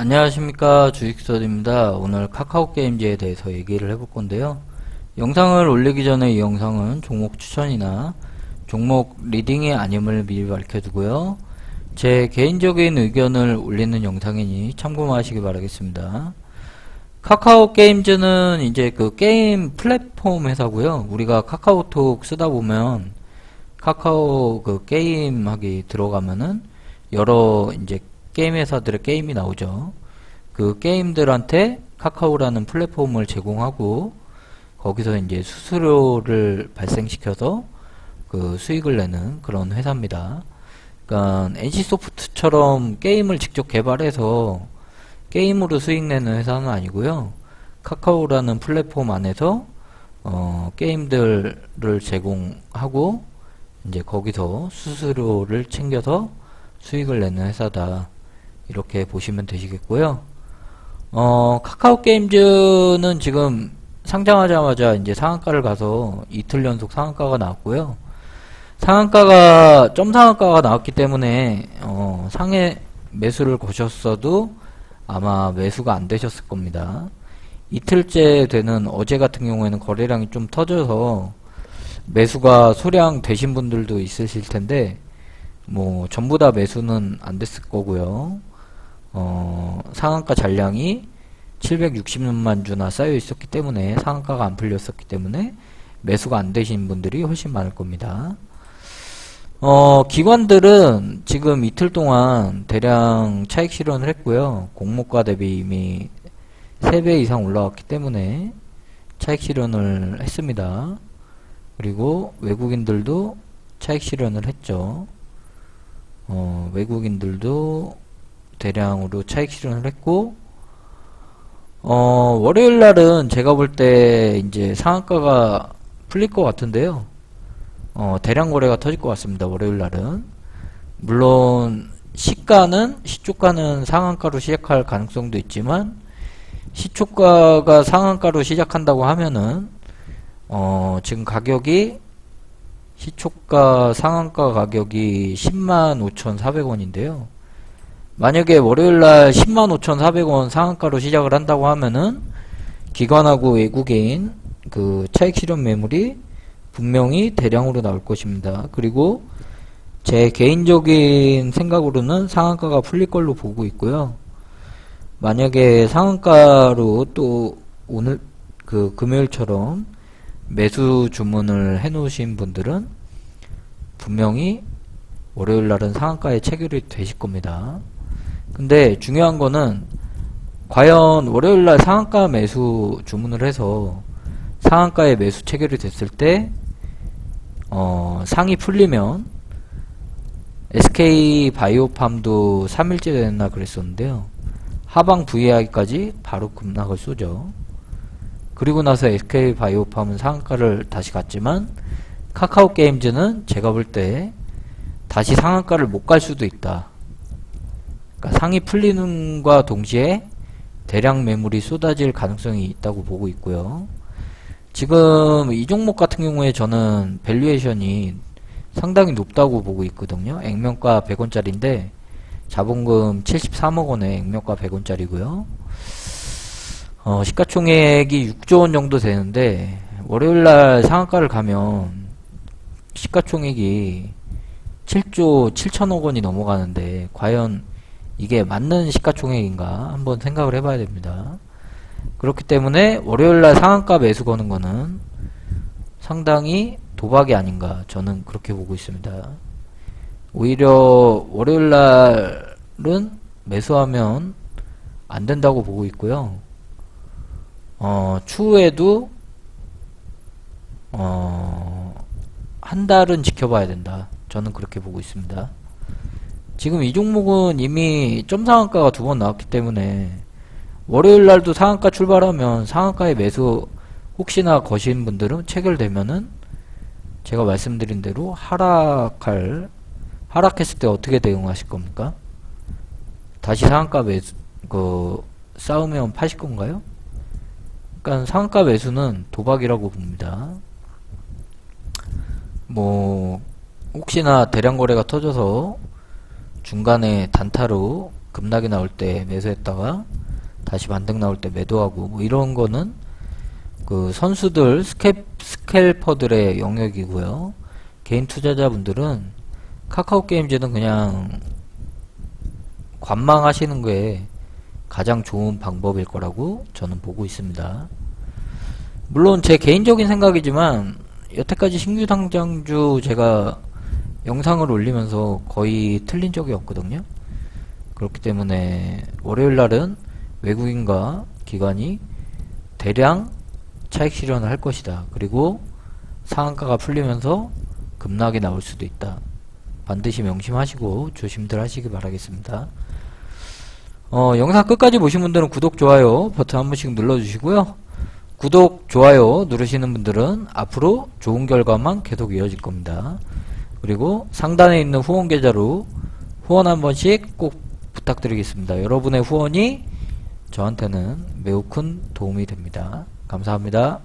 안녕하십니까 주식서입니다. 오늘 카카오 게임즈에 대해서 얘기를 해볼 건데요. 영상을 올리기 전에 이 영상은 종목 추천이나 종목 리딩이 아님을 미리 밝혀두고요. 제 개인적인 의견을 올리는 영상이니 참고하시기 바라겠습니다. 카카오 게임즈는 이제 그 게임 플랫폼 회사고요. 우리가 카카오톡 쓰다 보면 카카오 그 게임 하기 들어가면은 여러 이제 게임 회사들의 게임이 나오죠. 그 게임들한테 카카오라는 플랫폼을 제공하고 거기서 이제 수수료를 발생시켜서 그 수익을 내는 그런 회사입니다. 그러니까 NC소프트처럼 게임을 직접 개발해서 게임으로 수익 내는 회사는 아니고요. 카카오라는 플랫폼 안에서 어, 게임들을 제공하고 이제 거기서 수수료를 챙겨서 수익을 내는 회사다. 이렇게 보시면 되시겠고요. 어, 카카오 게임즈는 지금 상장하자마자 이제 상한가를 가서 이틀 연속 상한가가 나왔고요. 상한가가 점 상한가가 나왔기 때문에 어, 상해 매수를 거셨어도 아마 매수가 안 되셨을 겁니다. 이틀째 되는 어제 같은 경우에는 거래량이 좀 터져서 매수가 소량 되신 분들도 있으실 텐데 뭐 전부 다 매수는 안 됐을 거고요. 어, 상한가 잔량이 760만 주나 쌓여 있었기 때문에 상한가가 안 풀렸었기 때문에 매수가 안 되신 분들이 훨씬 많을 겁니다. 어, 기관들은 지금 이틀 동안 대량 차익 실현을 했고요. 공모가 대비 이미 3배 이상 올라왔기 때문에 차익 실현을 했습니다. 그리고 외국인들도 차익 실현을 했죠. 어, 외국인들도 대량으로 차익 실현을 했고, 어, 월요일 날은 제가 볼 때 이제 상한가가 풀릴 것 같은데요. 어, 대량 거래가 터질 것 같습니다. 월요일 날은. 물론, 시가는, 시초가는 상한가로 시작할 가능성도 있지만, 시초가가 상한가로 시작한다고 하면은, 어, 지금 가격이, 시초가 상한가 가격이 105,400원인데요. 만약에 월요일날 105,400원 상한가로 시작을 한다고 하면은 기관하고 외국인 그 차익 실현 매물이 분명히 대량으로 나올 것입니다. 그리고 제 개인적인 생각으로는 상한가가 풀릴 걸로 보고 있고요. 만약에 상한가로 또 오늘 그 금요일처럼 매수 주문을 해 놓으신 분들은 분명히 월요일 날은 상한가에 체결이 되실 겁니다. 근데 중요한 거는 과연 월요일 날 상한가 매수 주문을 해서 상한가에 매수 체결이 됐을 때 어, 상이 풀리면 SK 바이오팜도 3일째 됐나 그랬었는데요. 하방 VI까지 바로 급락을 쏘죠. 그리고 나서 SK 바이오팜은 상한가를 다시 갔지만 카카오 게임즈는 제가 볼 때 다시 상한가를 못 갈 수도 있다. 그러니까 상이 풀리는과 동시에 대량 매물이 쏟아질 가능성이 있다고 보고 있고요. 지금 이 종목 같은 경우에 저는 밸류에이션이 상당히 높다고 보고 있거든요. 액면가 100원짜리인데 자본금 73억 원에 액면가 100원짜리고요. 어, 시가총액이 6조 원 정도 되는데 월요일 날 상한가를 가면 시가총액이 7조 7천억 원이 넘어가는데 과연 이게 맞는 시가총액인가 한번 생각을 해봐야 됩니다. 그렇기 때문에 월요일날 상한가 매수 거는 거는 상당히 도박이 아닌가 저는 그렇게 보고 있습니다. 오히려 월요일날은 매수하면 안 된다고 보고 있고요. 어, 추후에도 어, 한 달은 지켜봐야 된다. 저는 그렇게 보고 있습니다. 지금 이 종목은 이미 점 상한가가 두 번 나왔기 때문에 월요일 날도 상한가 출발하면 상한가에 매수 혹시나 거신 분들은 체결되면은 제가 말씀드린 대로 하락할 하락했을 때 어떻게 대응하실 겁니까? 다시 상한가 매수 그 싸우면 파실 건가요? 그러니까 상한가 매수는 도박이라고 봅니다. 뭐 혹시나 대량 거래가 터져서 중간에 단타로 급락이 나올 때 매수했다가 다시 반등 나올 때 매도하고 뭐 이런 거는 그 선수들 스캡 스캘퍼들의 영역이고요. 개인 투자자분들은 카카오 게임즈는 그냥 관망하시는 게 가장 좋은 방법일 거라고 저는 보고 있습니다. 물론 제 개인적인 생각이지만 여태까지 신규 상장주 제가 영상을 올리면서 거의 틀린 적이 없거든요. 그렇기 때문에 월요일 날은 외국인과 기관이 대량 차익 실현을 할 것이다. 그리고 상한가가 풀리면서 급락이 나올 수도 있다. 반드시 명심하시고 조심들 하시기 바라겠습니다. 어, 영상 끝까지 보신 분들은 구독, 좋아요 버튼 한 번씩 눌러주시고요. 구독, 좋아요 누르시는 분들은 앞으로 좋은 결과만 계속 이어질 겁니다. 그리고 상단에 있는 후원 계좌로 후원 한 번씩 꼭 부탁드리겠습니다. 여러분의 후원이 저한테는 매우 큰 도움이 됩니다. 감사합니다.